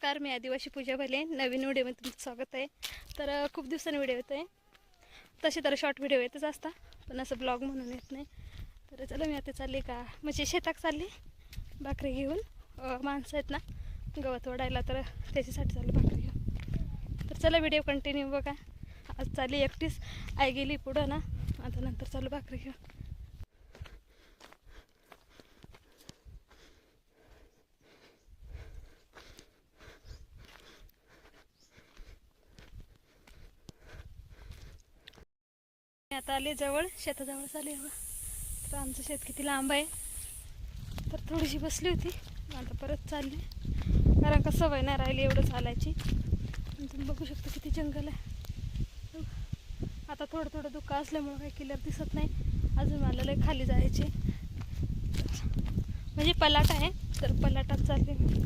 नमस्कार मी आदिवासी पूजा भले. नवीन व्हिडिओमध्ये तुमचं स्वागत आहे. तर खूप दिवसांनी व्हिडिओ येतो आहे तसे तर शॉर्ट व्हिडिओ येतच असता पण असं ब्लॉग म्हणून येत नाही. तर चला मी आता चालली का? म्हणजे शेतात चालली भाकरी घेऊन. माणसं आहेत ना गवत ओढायला तर त्याच्यासाठी चालू भाकरी घेऊन. तर चला व्हिडिओ कंटिन्यू बघा. आज चालली एकटीच. आई गेली पुढं ना आता नंतर चालू भाकरी घेऊन. आता आले जवळ शेताजवळ आले हवं तर आमचं शेत किती लांब आहे. तर थोडीशी बसली होती. आता परत चालली. कारण का सवय नाही राहिली एवढं चालायची. तुम्ही बघू शकता किती जंगल आहे. आता थोडं थोडं दुःख असल्यामुळं काही क्लिअर दिसत नाही. अजून मला लय खाली जायचे. म्हणजे पलाट आहे तर पलाटात चालले मी.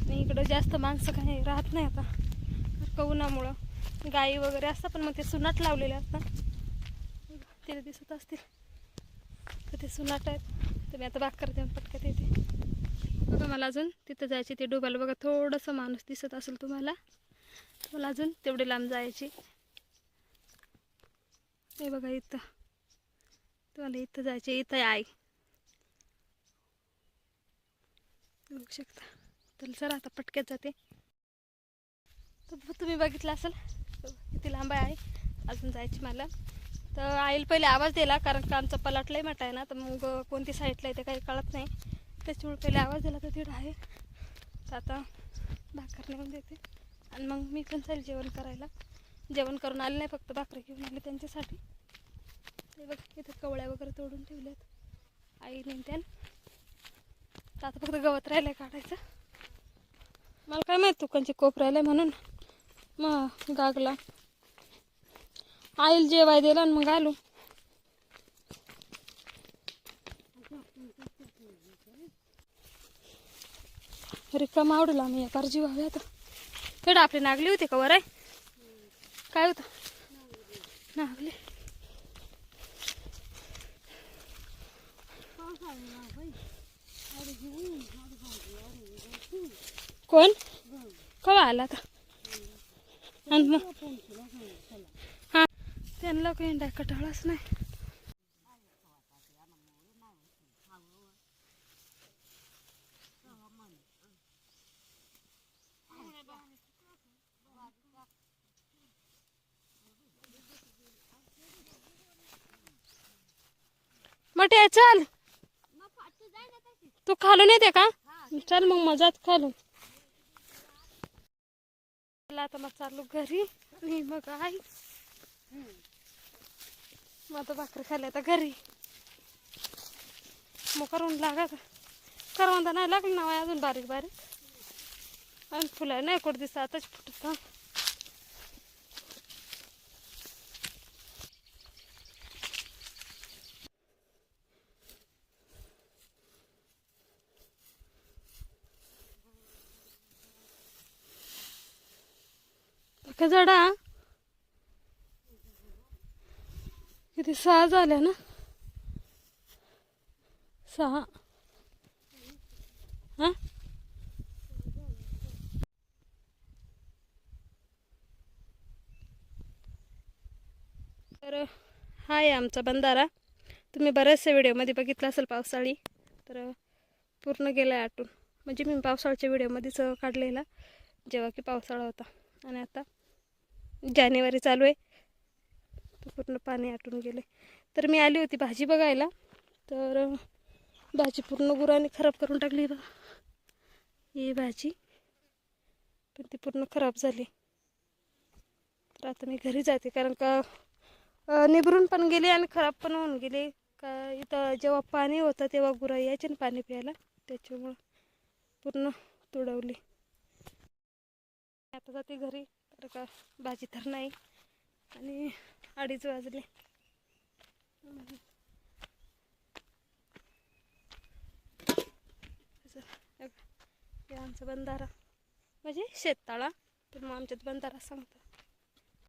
आणि इकडं जास्त माणसं काही राहत नाही आता. कारण उन्हामुळं गाई वगैरे असतात पण मग ते सुनाट लावलेले असतात. तिला दिसत असतील. तर ते सुनाट आहेत. तर मी आता बाग करते पटकत येते. बघा मला अजून तिथं जायचे ते डोबायला बघा थोडंसं माणूस दिसत असेल तुम्हाला. मला अजून तेवढे लांब जायचे. हे बघा इथं. तुम्हाला इथं जायचे इथं आहे. बघू शकता. तर चला आता पटक्यात जाते. तर तुम्ही बघितलं असेल किती लांब आहे. अजून जायची मला. तर आईल पहिले आवाज दिला कारण का आमचा पलाट लय आहे ना तर मग कोणती साईडला आहे ते काही कळत नाही. त्याच्यामुळे पहिले आवाज दिला तर तिथं आहे. तर आता भाकर नेऊन देते. आणि मग मी पण चालेल जेवण करायला. जेवण करून आले नाही फक्त भाकरी घेऊन आले त्यांच्यासाठी. ते बघ इथं कवळ्या वगैरे तोडून ठेवल्यात. आई नेमत्यान तर आता फक्त गवत राहिलं आहे काढायचं. मला काय माहीत तुकांची कोप राहिलंय म्हणून. मग गागला. आईल जेवाय दिला आणि मग आलो. रिकाम आवडला आम्ही या पार जीव हवे आता. तेवढं आपली नागली होती का वर आहे काय होतं? नागली. कोण? कवा आला आता? आणि मग? त्यांना काही डाय कटाळाच नाही. मटे चल. तू खालून येते का? चल मग मजाच खालून. चला आता मग चालू घरी. आणि मग आई मग आता भाकरी खाल्ली आता घरी. मग करून लागत करवंदा नाही लागली ना बाई अजून बारीक बारीक. आणि फुलं नाही कुठं दिसत आताच फुटत. का झाडा किती? सहा झाल्या ना? सहा. हां? तर हा आहे आमचा बंधारा. तुम्ही बऱ्याचशा व्हिडिओमध्ये बघितला असेल पावसाळी तर पूर्ण गेला आहे आटून. म्हणजे मी पावसाळ्याच्या व्हिडिओमध्येच काढलेला जेव्हा की पावसाळा होता. आणि आता जानेवारी चालू आहे. तर पूर्ण पाणी आटून गेले. तर मी आली होती भाजी बघायला. तर भाजी पूर्ण गुराने खराब करून टाकली बा ही भाजी. पण ती पूर्ण खराब झाली. तर आता मी घरी जाते कारण का निभरून पण गेली आणि खराब पण होऊन गेली. का इथं जेव्हा पाणी होतं तेव्हा गुरा यायचे ना पाणी प्यायला. त्याच्यामुळं पूर्ण तुडवली. आता जाते घरी. तर का भाजी तर नाही. आणि अडीच वाजले. असं, आमचा बंधारा. म्हणजे शेततळा तर मग आमच्यात बंधारा सांगतात